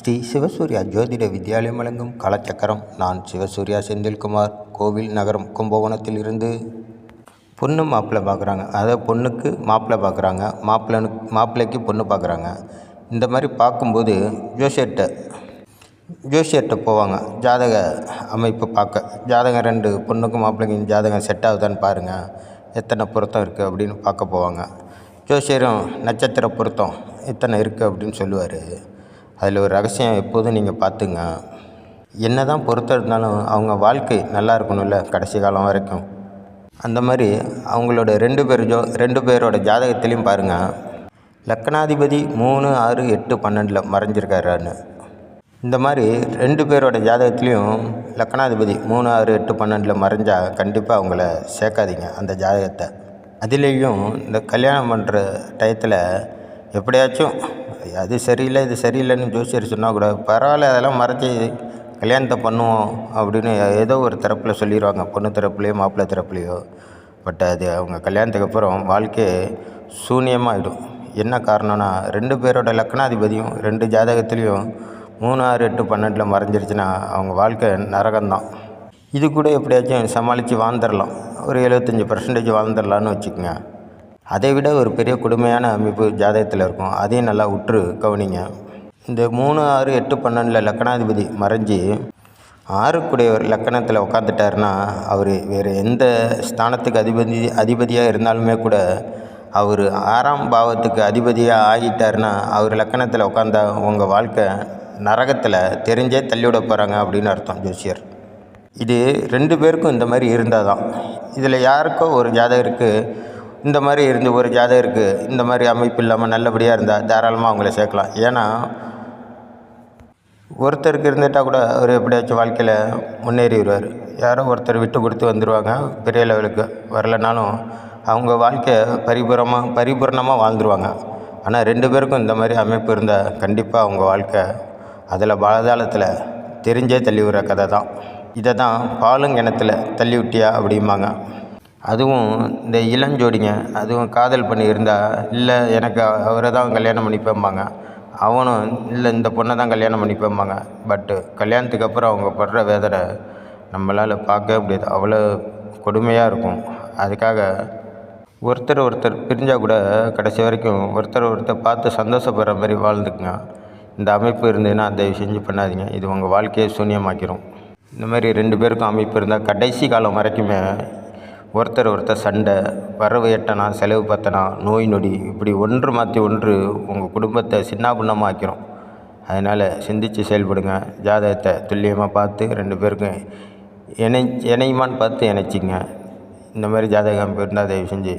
ஸ்ரீ சிவசூர்யா ஜோதிட வித்யாலயம் வழங்கும் காலச்சக்கரம். நான் சிவசூர்யா செந்தில்குமார். கோவில் நகரம் கும்பகோணத்தில் இருந்து பொண்ணு மாப்பிள்ளை பார்க்குறாங்க. அதாவது பொண்ணுக்கு மாப்பிள்ளை பார்க்குறாங்க. மாப்பிள்ளனுக்கு மாப்பிள்ளைக்கு பொண்ணு பார்க்குறாங்க. இந்த மாதிரி பார்க்கும்போது ஜோசியர்கிட்ட ஜோசியர்கிட்ட போவாங்க. ஜாதக அமைப்பு பார்க்க. ஜாதகம் ரெண்டு பொண்ணுக்கும் மாப்பிள்ளைக்கும் ஜாதகம் செட் ஆகுதான்னு பாருங்கள் எத்தனை பொருத்தம் இருக்குது அப்படின்னு பார்க்க போவாங்க. ஜோசியரும் நட்சத்திர பொருத்தம் இத்தனை இருக்குது அப்படின்னு சொல்லுவார். அதில் ஒரு ரகசியம் எப்போதும் நீங்கள் பார்த்துங்க. என்ன தான் பொறுத்த இருந்தாலும் அவங்க வாழ்க்கை நல்லா இருக்கணும்ல கடைசி காலம் வரைக்கும். அந்த மாதிரி அவங்களோட ரெண்டு பேர் ஜோ ரெண்டு பேரோட ஜாதகத்துலேயும் பாருங்கள் லக்கணாதிபதி மூணு ஆறு எட்டு பன்னெண்டில் மறைஞ்சிருக்காருன்னு இந்த மாதிரி ரெண்டு பேரோட ஜாதகத்துலேயும் லக்கணாதிபதி மூணு ஆறு எட்டு பன்னெண்டில் மறைஞ்சால் கண்டிப்பாக அவங்கள சேர்க்காதீங்க அந்த ஜாதகத்தை. அதுலேயும் இந்த கல்யாணம் பண்ணுற டயத்தில் எப்படியாச்சும் அது சரியில்லை இது சரியில்லைன்னு ஜோசியர் சொன்னால் கூட பரவாயில்ல அதெல்லாம் மறைச்சி கல்யாணத்தை பண்ணுவோம் அப்படின்னு ஏதோ ஒரு தரப்பில் சொல்லிடுவாங்க பொண்ணு தரப்புலையோ மாப்பிள்ளை தரப்புலையோ. பட் அது அவங்க கல்யாணத்துக்கு அப்புறம் வாழ்க்கையே சூன்யமாகிடும் என்ன காரணம்னா ரெண்டு பேரோட லக்னாதிபதியும் ரெண்டு ஜாதகத்துலேயும் மூணு ஆறு எட்டு பன்னெண்டில் மறைஞ்சிருச்சுன்னா அவங்க வாழ்க்கை நரகம்தான். இது கூட எப்படியாச்சும் சமாளித்து வாழ்ந்துடலாம் ஒரு எழுபத்தஞ்சி பர்சன்டேஜ் வாழ்ந்துடலான்னு வச்சுக்கோங்க. அதை விட ஒரு பெரிய கொடுமையான அமைப்பு ஜாதகத்தில் இருக்கும். அதையும் நல்லா உற்று கவனிங்க. இந்த மூணு ஆறு எட்டு பன்னெண்டில் லக்கணாதிபதி மறைஞ்சி ஆறுக்குடையவர் லக்கணத்தில் உட்காந்துட்டாருன்னா அவர் வேறு எந்த ஸ்தானத்துக்கு அதிபதி அதிபதியாக இருந்தாலுமே கூட அவர் ஆறாம் பாவத்துக்கு அதிபதியாக ஆகிட்டாருன்னா அவர் லக்கணத்தில் உட்காந்தா உங்கள் வாழ்க்கை நரகத்தில் தெரிஞ்சே தள்ளிவிட போகிறாங்க அப்படின்னு அர்த்தம் ஜோசியர். இது ரெண்டு பேருக்கும் இந்த மாதிரி இருந்தால் தான் இதில் யாருக்கோ ஒரு ஜாதகருக்கு இந்த மாதிரி இருந்து ஒரு ஜாதகருக்கு இந்த மாதிரி அமைப்பு இல்லாமல் நல்லபடியாக இருந்தால் தாராளமாக அவங்கள சேர்க்கலாம். ஏன்னா ஒருத்தருக்கு இருந்துட்டால் கூட அவர் எப்படியாச்சும் வாழ்க்கையில் முன்னேறி வருவார் யாரோ ஒருத்தர் விட்டு கொடுத்து வந்துடுவாங்க பெரிய லெவலுக்கு வரலைனாலும் அவங்க வாழ்க்கையை பரிபூரமாக பரிபூர்ணமாக வாழ்ந்துருவாங்க. ஆனால் ரெண்டு பேருக்கும் இந்த மாதிரி அமைப்பு இருந்தால் கண்டிப்பாக அவங்க வாழ்க்கை அதில் பாதாளத்தில் தெரிஞ்சே தள்ளி விடுற கதை தான் இதை தான் பாலுங்கிணத்துல தள்ளி விட்டியா அப்படிம்பாங்க. அதுவும் இந்த இளஞ்சோடிங்க அதுவும் காதல் பண்ணி இருந்தால் இல்லை எனக்கு அவரை தான் கல்யாணம் பண்ணிப்பேம்பாங்க. அவனும் இல்லை இந்த பொண்ணை தான் கல்யாணம் பண்ணிப்பேம்பாங்க. பட்டு கல்யாணத்துக்கு அப்புறம் அவங்க படுற வேதனை நம்மளால் பார்க்கவே முடியாது. அவ்வளோ கொடுமையாக இருக்கும். அதுக்காக ஒருத்தர் ஒருத்தர் பிரிஞ்சால் கூட கடைசி வரைக்கும் ஒருத்தர் ஒருத்தர் பார்த்து சந்தோஷப்படுற மாதிரி வாழ்ந்துக்குங்க. இந்த அமைப்பு இருந்ததுன்னா அந்த செஞ்சு பண்ணாதீங்க. இது உங்கள் வாழ்க்கையை சூன்யமாக்கிரும். இந்த மாதிரி ரெண்டு பேருக்கும் அமைப்பு இருந்தால் கடைசி காலம் வரைக்குமே ஒருத்தர் ஒருத்தர் சண்டை வரவு எட்டனா செலவு பத்தனா நோய் நொடி இப்படி ஒன்று மாற்றி ஒன்று உங்கள் குடும்பத்தை சின்னாபின்னமாக அதனால் சிந்தித்து செயல்படுங்க. ஜாதகத்தை துல்லியமாக பார்த்து ரெண்டு பேருக்கும் இணை இணையுமான்னு பார்த்து இணைச்சிங்க இந்த மாதிரி ஜாதகம் இருந்தால் தயவு செஞ்சு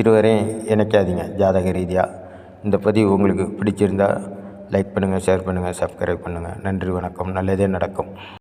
இருவரையும் இணைக்காதீங்க ஜாதக ரீதியாக இந்த பதிவு உங்களுக்கு பிடிச்சிருந்தால் லைக் பண்ணுங்கள் ஷேர் பண்ணுங்கள் சப்ஸ்கிரைப் பண்ணுங்கள் நன்றி வணக்கம். நல்லதே நடக்கும்.